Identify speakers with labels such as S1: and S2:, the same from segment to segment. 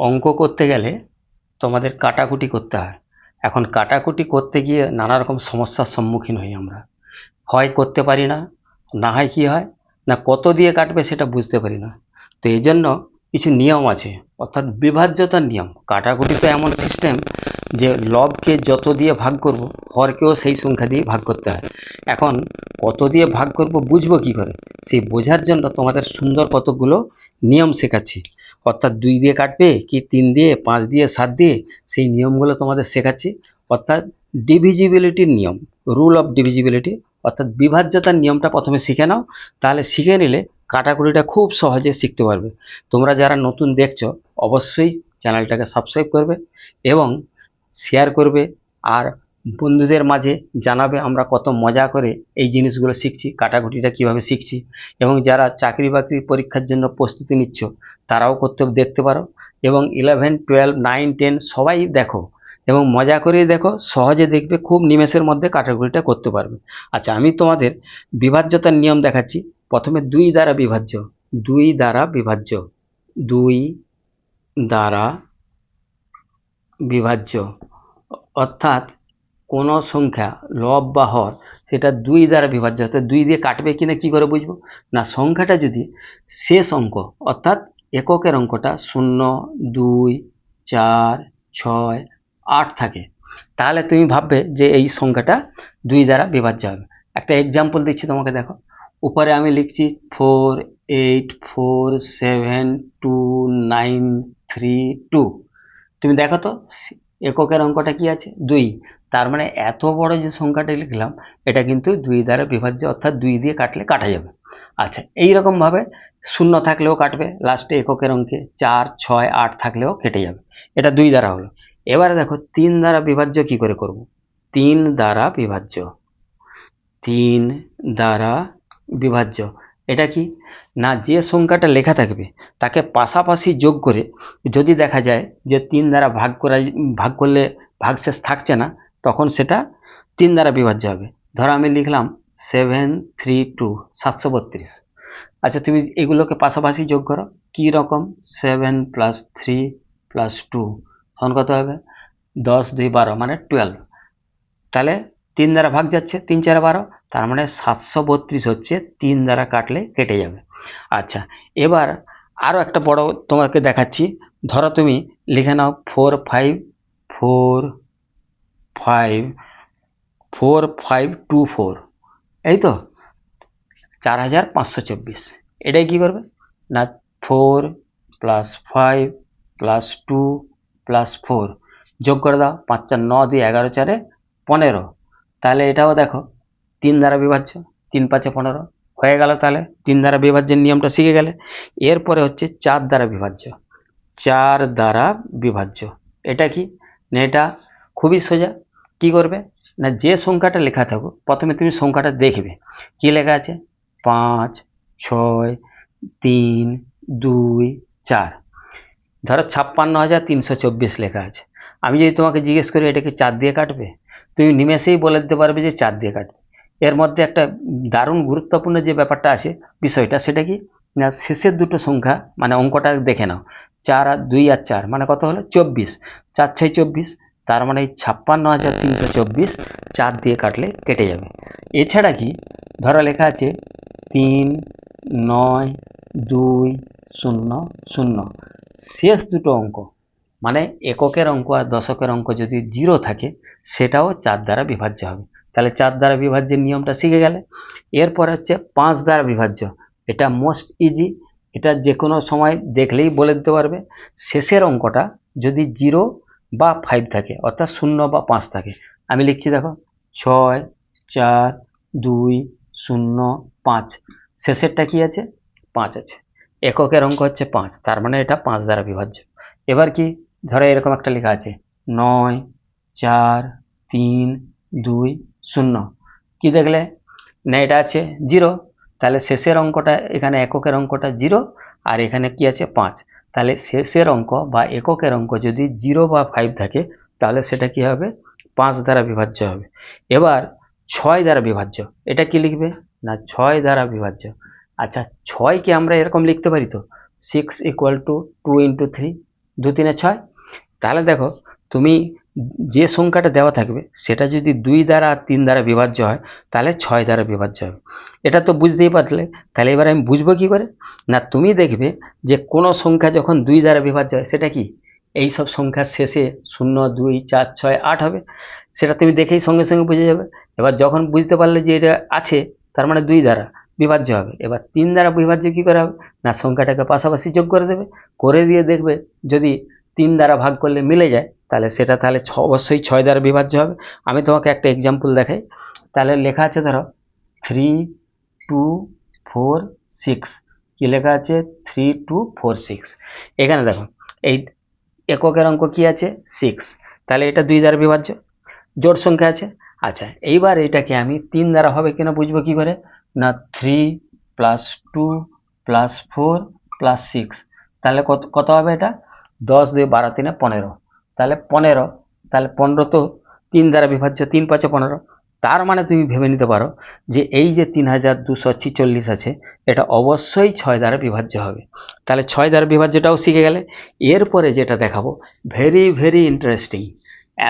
S1: অঙ্ক করতে গেলে তোমাদের কাটাকুটি করতে হয়। এখন কাটাকুটি করতে গিয়ে নানা রকম সমস্যার সম্মুখীন হই আমরা। হয় করতে পারি না না হয় কি হয়, না কত দিয়ে কাটবে সেটা বুঝতে পারি না। তো এই জন্য কিছু নিয়ম আছে, অর্থাৎ বিভাজ্যতার নিয়ম। কাটাকুটি তো এমন সিস্টেম যে লবকে যত দিয়ে ভাগ করব, হরকেও সেই সংখ্যা দিয়ে ভাগ করতে হয়। এখন কত দিয়ে ভাগ করব বুঝব কি করে? সেই বোঝার জন্য তোমাদের সুন্দর কতগুলো নিয়ম শেখাচ্ছি। অর্থাৎ দুই দিয়ে কাটবে কি তিন দিয়ে, পাঁচ দিয়ে, সাত দিয়ে, সেই নিয়মগুলো তোমাদের শেখাচ্ছি। অর্থাৎ ডিভিজিবিলিটির নিয়ম রুল অফ ডিভিজিবিলিটি অর্থাৎ বিভাজ্যতার নিয়মটা প্রথমে শিখে নাও, তাহলে শিখে নিলে কাটাকুটিটা খুব সহজে শিখতে পারবে। তোমরা যারা নতুন দেখছ, অবশ্যই চ্যানেলটাকে সাবস্ক্রাইব করবে এবং শেয়ার করবে, আর বন্ধুদের মাঝে জানাবে আমরা কত মজা করে এই জিনিসগুলো শিখছি, কাটাকুটিটা কীভাবে শিখছি এবং যারা চাকরি বাকরি পরীক্ষার জন্য প্রস্তুতি নিচ্ছ, তারাও করতে দেখতে পারো এবং ইলেভেন টুয়েলভ নাইন টেন সবাই দেখো এবং মজা করেই দেখো, সহজে দেখবে, খুব নিমেষের মধ্যে কাটাকুটিটা করতে পারবে। আচ্ছা আমি তোমাদের বিভাজ্যতার নিয়ম দেখাচ্ছি। প্রথমে দুই দ্বারা বিভাজ্য, দুই দ্বারা বিভাজ্য, দুই দ্বারা বিভাজ্য। অর্থাৎ কোনো সংখ্যা, লব বা হর, সেটা দুই দ্বারা বিভাজ্য, অর্থাৎ দুই দিয়ে কাটবে কিনা কি করে বুঝব? না, সংখ্যাটা যদি শেষ অঙ্ক, অর্থাৎ এককের অঙ্কটা শূন্য, দুই, চার, ছয়, আট থাকে, তাহলে তুমি ভাববে যে এই সংখ্যাটা দুই দ্বারা বিভাজ্য হবে। একটা এক্সাম্পল দিচ্ছি তোমাকে, দেখো। উপরে আমি লিখছি four eight four seven two nine three two তুমি দেখো তো, এককের অঙ্কটা কি আছে? দুই। তার মানে এত বড় যে সংখ্যাটা লিখলাম, এটা কিন্তু দুই দ্বারা বিভাজ্য, অর্থাৎ দুই দিয়ে কাটলে কাটা যাবে। আচ্ছা এই রকমভাবে শূন্য থাকলেও কাটবে লাস্টে এককের অঙ্কে চার, ছয়, আট থাকলেও কেটে যাবে। এটা দুই দ্বারা হলো। এবারে দেখো, তিন দ্বারা বিভাজ্য কি করে করব? তিন দ্বারা বিভাজ্য। তিন দ্বারা বিভাজ্য। এটা কি? না, যে সংখ্যাটা লেখা থাকবে, তাকে পাশাপাশি যোগ করে যদি দেখা যায় যে তিন দ্বারা ভাগ করা ভাগ করলে ভাগশেষ থাকছে না তখন সেটা তিন দ্বারা বিভাজ্য হবে। ধরো আমি লিখলাম সেভেন থ্রি টু সাতশো বত্রিশ। আচ্ছা তুমি এগুলোকে পাশাপাশি যোগ করো। কী রকম? Seven plus three plus two তখন কত হবে? দশ দুই বারো মানে টুয়েলভ তাহলে তিন দ্বারা ভাগ যাচ্ছে, তিন চার বারো, তার মানে সাতশো বত্রিশ হচ্ছে, তিন দ্বারা কাটলে কেটে যাবে। আচ্ছা এবার আরও একটা বড় তোমাকে দেখাচ্ছি। ধরো তুমি লিখে নাও four five four five four five two four এই তো, চার হাজার পাঁচশো চব্বিশ। এটাই কী করবে? না four plus five plus two plus four যোগ করে দাও, পাঁচ চার ন দুই এগারো চারে পনেরো। তাহলে এটাও দেখো, তিন দ্বারা বিভাজ্য, তিন পাঁচে পনেরো। হয়ে গেল তাহলে, তিন দ্বারা বিভাজ্যের নিয়মটা শিখে গেলে। এরপরে হচ্ছে চার দ্বারা বিভাজ্য। চার দ্বারা বিভাজ্য। এটা কি? না, এটা খুবই সোজা। কি করবে? না যে সংখ্যাটা লেখা থাকো প্রথমে তুমি সংখ্যাটা দেখবে। কি লেখা আছে? পাঁচ, ছয়, তিন, দুই, চার। ধরো ছাপ্পান্ন হাজার তিনশো চব্বিশ লেখা আছে। আমি যদি তোমাকে জিজ্ঞেস করি এটাকে চার দিয়ে কাটবে? তুমি নিমেষেই বলে দিতে পারবে যে চার দিয়ে কাটবে। এর মধ্যে একটা দারুণ গুরুত্বপূর্ণ যে ব্যাপারটা আছে, বিষয়টা সেটা কি? না, শেষের দুটো সংখ্যা মানে অঙ্কটা দেখে নাও। চার আর দুই আর চার মানে কত হলো? চব্বিশ। চার ছয় চব্বিশ তার মানে এই ছাপ্পান্ন হাজার তিনশো চব্বিশ চার দিয়ে কাটলে কেটে যাবে। এছাড়া কি? ধরো লেখা আছে তিন, নয়, দুই, শূন্য শূন্য। শেষ দুটো অঙ্ক। মানে এককের অঙ্ক আর দশকের অঙ্ক যদি জিরো থাকে, সেটাও চার দ্বারা বিভাজ্য হবে। তাহলে চার দ্বারা বিভাজ্যের নিয়মটা শিখে গেলে? এরপর হচ্ছে পাঁচ দ্বারা বিভাজ্য। এটা মোস্ট ইজি। এটা যে কোনো সময় দেখলেই বলে দিতে পারবে। শেষের অঙ্কটা যদি জিরো বা ফাইভ থাকে, অর্থাৎ শূন্য বা পাঁচ থাকে। আমি লিখছি দেখো, ছয়, চার, দুই, শূন্য, পাঁচ। শেষেরটা কি আছে? পাঁচ আছে। এককের অঙ্ক হচ্ছে পাঁচ, তার মানে এটা পাঁচ দ্বারা বিভাজ্য। এবার কি? ধরো এরকম একটা লেখা আছে, নয়, চার, তিন, দুই, শূন্য। কি দেখলে? না, এটা আছে জিরো তাহলে শেষের অঙ্কটা, এখানে এককের অঙ্কটা জিরো আর এখানে কি আছে? পাঁচ। তাহলে শেষের অঙ্ক বা এককের অঙ্ক যদি জিরো বা ফাইভ থাকে, তাহলে সেটা কি হবে? পাঁচ দ্বারা বিভাজ্য হবে। এবার ছয় দ্বারা বিভাজ্য, এটা কি লিখবে? না, ছয় দ্বারা বিভাজ্য। আচ্ছা ছয়কে আমরা এরকম লিখতে পারি তো? Six equal to two into three দু তিনে ছয়। তাহলে দেখো, তুমি যে সংখ্যাটা দেওয়া থাকবে, সেটা যদি দুই দ্বারা আর তিন দ্বারা বিভাজ্য হয়, তাহলে ছয় দ্বারা বিভাজ্য হবে। এটা তো বুঝতেই পারলে, তাহলে এবার আমি বুঝব কী করে? না, তুমি দেখবে যে কোনো সংখ্যা যখন দুই দ্বারা বিভাজ্য হয়, সেটা কি? এই সব সংখ্যার শেষে শূন্য, দুই, চার, ছয়, আট হবে। সেটা তুমি দেখেই সঙ্গে সঙ্গে বুঝে যাবে। এবার যখন বুঝতে পারলে যে এটা আছে, তার মানে দুই দ্বারা বিভাজ্য হবে। এবার তিন দ্বারা বিভাজ্য কী করা হবে? না, সংখ্যাটাকে পাশাপাশি যোগ করে দেবে। করে দিয়ে দেখবে যদি তিন দ্বারা ভাগ করলে মিলে যায় তাহলে সেটা তাহলে ছ, অবশ্যই ছয় দ্বারা বিভাজ্য হবে। আমি তোমাকে একটা এক্সাম্পল দেখাই। তাহলে লেখা আছে ধরো থ্রি টু ফোর সিক্স কী লেখা আছে? থ্রি টু ফোর সিক্স এখানে দেখো, এই এককের অঙ্ক কি আছে? সিক্স তাহলে এটা দুই দ্বারা বিভাজ্য। জোট সংখ্যা আছে। আচ্ছা এইবার এটাকে আমি তিন দ্বারা হবে কিনা বুঝব কি করে? না three plus two plus four plus six তাহলে কত কত হবে এটা? দশ দুই বারো তিনে পনেরো। তাহলে পনেরো তাহলে পনেরো তো তিন দ্বারা বিভাজ্য, তিন পাঁচে পনেরো। তার মানে তুমি ভেবে নিতে পারো যে এই যে তিন হাজার দুশো ছিচল্লিশ আছে, এটা অবশ্যই ছয় দ্বারা বিভাজ্য হবে। তাহলে ছয় দ্বারা বিভাজ্যটাও শিখে গেলে। এরপরে যেটা দেখাবো ভেরি ভেরি ইন্টারেস্টিং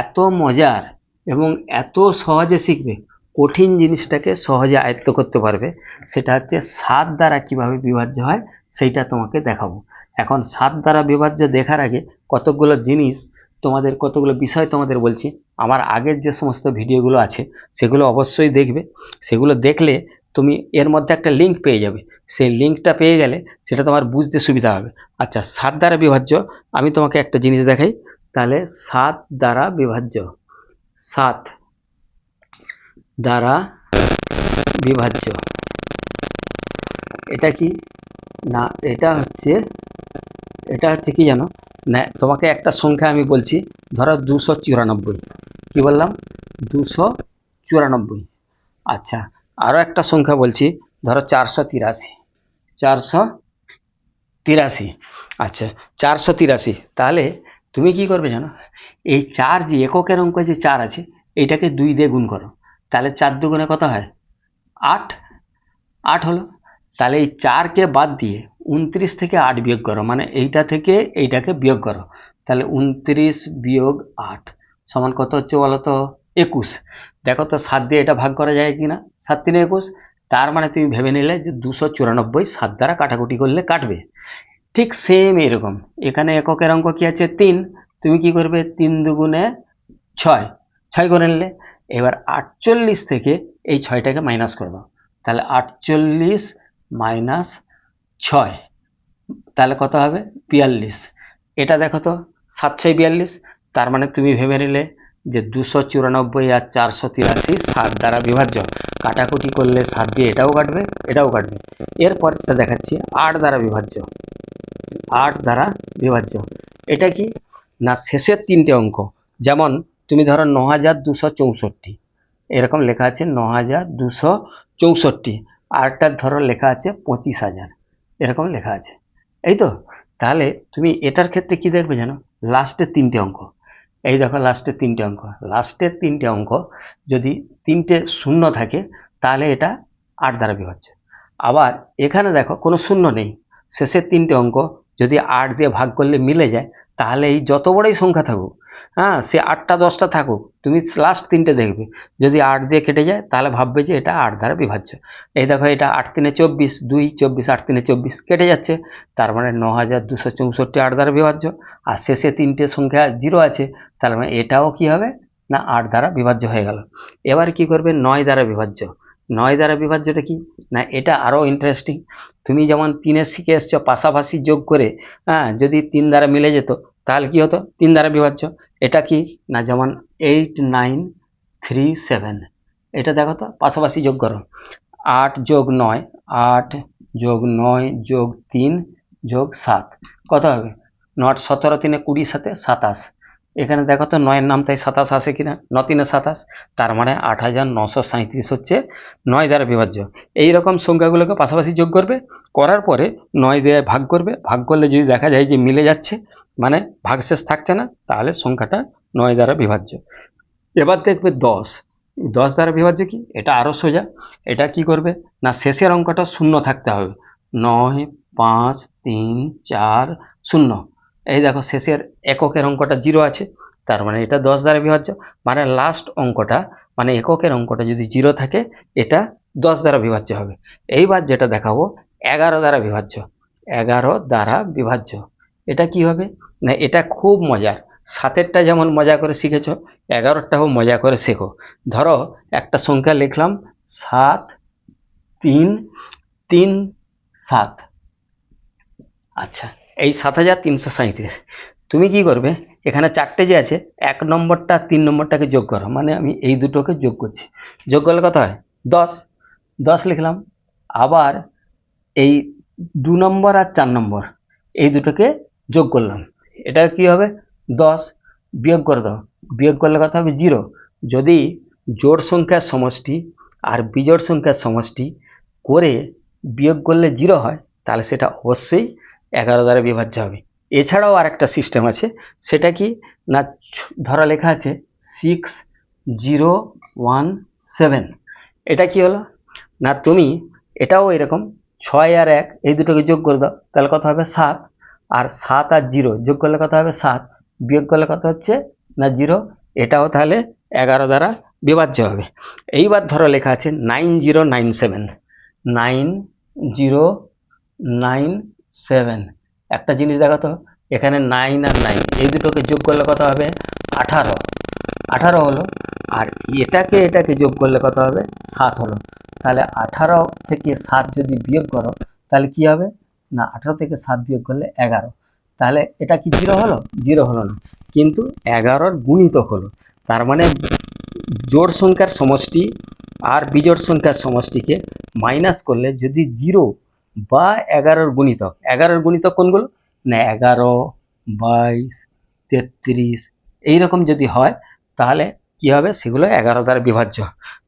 S1: এত মজার এবং এত সহজে শিখবে, কঠিন জিনিসটাকে সহজে আয়ত্ত করতে পারবে, সেটা হচ্ছে সাত দ্বারা কীভাবে বিভাজ্য হয়, সেইটা তোমাকে দেখাবো। এখন সাত দ্বারা বিভাজ্য দেখার আগে কতগুলো জিনিস তোমাদের কতগুলো বিষয় তোমাদের বলছি, আমার আগের যে সমস্ত ভিডিওগুলো আছে, সেগুলো অবশ্যই দেখবে। সেগুলো দেখলে তুমি এর মধ্যে একটা লিঙ্ক পেয়ে যাবে। সেই লিঙ্কটা পেয়ে গেলে সেটা তোমার বুঝতে সুবিধা হবে। আচ্ছা সাত দ্বারা বিভাজ্য, আমি তোমাকে একটা জিনিস দেখাই। তাহলে সাত দ্বারা বিভাজ্য। সাত দ্বারা বিভাজ্য। এটা কি? না, এটা হচ্ছে এটা হচ্ছে কি জানো? না, তোমাকে একটা সংখ্যা আমি বলছি। ধরো দুশো চুরানব্বই। কী বললাম? দুশো চুরানব্বই। আচ্ছা আরও একটা সংখ্যা বলছি। ধরো চারশো তিরাশি। চারশো তিরাশি। আচ্ছা চারশো তিরাশি। তাহলে তুমি কি করবে জানো? এই চার যে এককের অঙ্ক যে চার আছে এইটাকে দুই দিয়ে গুণ করো। তাহলে চার দুগুণে কত হয়? আট। আট হলো। তাহলে এই চারকে বাদ দিয়ে উনত্রিশ থেকে আট বিয়োগ করো মানে এইটা থেকে এইটাকে বিয়োগ করো। তাহলে উনত্রিশ বিয়োগ আট সমান কত হচ্ছে বলো তো? একুশ। দেখো তো সাত দিয়ে এটা ভাগ করা যায় কি না সাত তিনে একুশ। তার মানে তুমি ভেবে নিলে যে দুশো চুরানব্বই সাত দ্বারা কাটাকুটি করলে কাটবে। ঠিক সেম এরকম। এখানে এককের অঙ্ক কি আছে? তিন। তুমি কি করবে? তিন দুগুণে ছয়। ছয় করে নিলে। এবার আটচল্লিশ থেকে এই ছয়টাকে মাইনাস করব তাহলে আটচল্লিশ মাইনাস ছয়। তাহলে কত হবে? বিয়াল্লিশ। এটা দেখো তো সাত ছয় বিয়াল্লিশ। তার মানে তুমি ভেবে নিলে যে দুশো চুরানব্বই আর চারশো তিরাশি সাত দ্বারা বিভাজ্য। কাটাকুটি করলে সাত দিয়ে এটাও কাটবে এটাও কাটবে। এরপরটা দেখাচ্ছি, আট দ্বারা বিভাজ্য। আট দ্বারা বিভাজ্য। এটা কি? না, শেষের তিনটে অঙ্ক। যেমন তুমি ধরো ন হাজার দুশো চৌষট্টি। এরকম লেখা আছে ন হাজার দুশো চৌষট্টি। আরেকটা ধরো লেখা আছে পঁচিশ হাজার। এরকম লেখা আছে। এই তো, তাহলে তুমি এটার ক্ষেত্রে কি দেখবে জানো? লাস্টের তিনটে অঙ্ক। এই দেখো লাস্টের তিনটে অঙ্ক। লাস্টের তিনটে অঙ্ক যদি তিনটে শূন্য থাকে, তাহলে এটা আট দ্বারা বিভাজ্য আবার এখানে দেখো কোনো শূন্য নেই। শেষের তিনটে অঙ্ক যদি আট দিয়ে ভাগ করলে মিলে যায়, তাহলে এই যত বড়ই সংখ্যা থাকুক হ্যাঁ সে আটটা, দশটা থাকুক, তুমি লাস্ট তিনটে দেখবে। যদি আট দিয়ে কেটে যায়, তাহলে ভাববে যে এটা আট দ্বারা বিভাজ্য। এই দেখো, এটা আট তিনে চব্বিশ, দুই চব্বিশ, আট তিনে চব্বিশ, কেটে যাচ্ছে। তার মানে ন হাজার দুশো চৌষট্টি আট দ্বারা বিভাজ্য। আর শেষে তিনটে সংখ্যা জিরো আছে, তার মানে এটাও কি হবে? না, আট দ্বারা বিভাজ্য হয়ে গেল। এবার কি করবে? নয় দ্বারা বিভাজ্য। নয় দ্বারা বিভাজ্যটা কি? না, এটা আরও ইন্টারেস্টিং তুমি যেমন তিনের শিখে এসছো, পাশাপাশি যোগ করে হ্যাঁ যদি তিন দ্বারা মিলে যেত, তাহলে কি হতো? তিন দ্বারা বিভাজ্য। এটা কি? না, যেমন এইট নাইন থ্রি সেভেন এটা দেখো তো, পাশাপাশি যোগ করো। আট যোগ নয়, আট যোগ নয় যোগ তিন যোগ সাত। কত হবে? নট সতেরো তিনে কুড়ি সাথে সাতাশ। এখানে দেখো তো, নয়ের নাম তাই সাতাশ আসে কিনা? ন তিনে সাতাশ, তার মানে আট হাজার নশো সাঁত্রিশ হচ্ছে নয় দ্বারা বিভাজ্য। এই রকম সংখ্যাগুলোকে পাশাপাশি যোগ করবে, করার পরে নয় দিয়ে ভাগ করবে। ভাগ করলে যদি দেখা যায় যে মিলে যাচ্ছে মানে ভাগশেষ থাকছে না, তাহলে সংখ্যাটা নয় দ্বারা বিভাজ্য। এবার দেখবে দশ। দশ দ্বারা বিভাজ্য কি? এটা আরও সোজা। এটা কি করবে? না, শেষের অঙ্কটা শূন্য থাকতে হবে। নয়, পাঁচ, তিন, চার, শূন্য। এই দেখো, শেষের এককের অঙ্কটা জিরো আছে, তার মানে এটা দশ দ্বারা বিভাজ্য। মানে লাস্ট অঙ্কটা মানে এককের অঙ্কটা যদি জিরো থাকে, এটা দশ দ্বারা বিভাজ্য হবে। এইবার যেটা দেখাবো, এগারো দ্বারা বিভাজ্য। এগারো দ্বারা বিভাজ্য। এটা কি হবে? না, এটা খুব মজার। সাতেরটা যেমন মজা করে শিখেছ, এগারোটাও মজা করে শেখো। ধরো, একটা সংখ্যা লিখলাম, সাত, তিন তিন, সাত। আচ্ছা এই সাত হাজার তিনশো সাঁইত্রিশ। তুমি কি করবে? এখানে চারটে যে আছে, এক নম্বরটা, তিন নম্বরটাকে যোগ করো। মানে আমি এই দুটোকে যোগ করছি। যোগ করলে কত হয়? দশ। দশ লিখলাম, আবার এই দু নম্বর আর চার নম্বর, এই দুটোকে যোগ করলাম। এটা কি হবে? দশ বিয়োগ করে দাও। বিয়োগ করলে কথা হবে? জিরো। যদি জোড় সংখ্যার সমষ্টি আর বিজোড় সংখ্যার সমষ্টি করে বিয়োগ করলে জিরো হয়, তাহলে সেটা অবশ্যই এগারো দ্বারা বিভাজ্য হবে। এছাড়াও আর একটা সিস্টেম আছে। সেটা কি? না, ধরা লেখা আছে সিক্স জিরো ওয়ান সেভেন এটা কি হলো? না, তুমি এটাও এরকম ছয় আর এক, এই দুটোকে যোগ করে দাও, তাহলে কত হবে? সাত। আর সাত আর জিরো, যোগ করলে কত হবে? সাত। বিয়োগ করলে কত হচ্ছে? না, জিরো। এটাও তাহলে এগারো দ্বারা বিভাজ্য হবে। এইবার ধরো লেখা আছে nine zero nine seven. Nine zero nine seven. একটা জিনিস দেখো তো, এখানে নাইন আর নাইন, এই দুটোকে যোগ করলে কত হবে? আঠারো। আঠারো হলো, আর এটাকে এটাকে যোগ করলে কত হবে? সাত হলো। তাহলে আঠারো থেকে সাত যদি বিয়োগ করো, তাহলে কি হবে? না, আঠারো থেকে সাত বিয়োগ করলে এগারো। তাহলে এটা কি জিরো হলো? জিরো হলো না। কিন্তু এগারোর গুণিতক হলো। তার মানে জোড় সংখ্যার সমষ্টি আর বিজোড় সংখ্যার সমষ্টিকে মাইনাস করলে যদি জিরো বা এগারোর গুণিতক এগারোর গুণিতক কোনগুলো? না, এগারো, বাইশ, তেত্রিশ, এইরকম যদি হয়, তাহলে কি হবে? সেগুলো এগারো দ্বারা বিভাজ্য।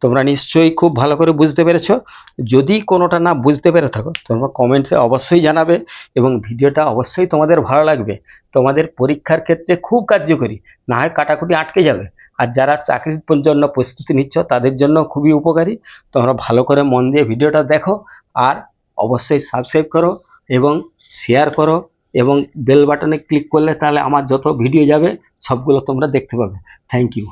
S1: তোমরা নিশ্চয়ই খুব ভালো করে বুঝতে পেরেছ। যদি কোনোটা না বুঝতে পেরে থাকো, তোমরা কমেন্টসে অবশ্যই জানাবে এবং ভিডিওটা অবশ্যই তোমাদের ভালো লাগবে। তোমাদের পরীক্ষার ক্ষেত্রে খুব কার্যকরী, না হয় কাটাকুটি আটকে যাবে। আর যারা চাকরির জন্য প্রস্তুতি নিচ্ছ, তাদের জন্য খুবই উপকারী। তোমরা ভালো করে মন দিয়ে ভিডিওটা দেখো আর অবশ্যই সাবস্ক্রাইব করো এবং শেয়ার করো এবং বেল বাটনে ক্লিক করলে তাহলে আমার যত ভিডিও যাবে, সবগুলো তোমরা দেখতে পাবে। Thank you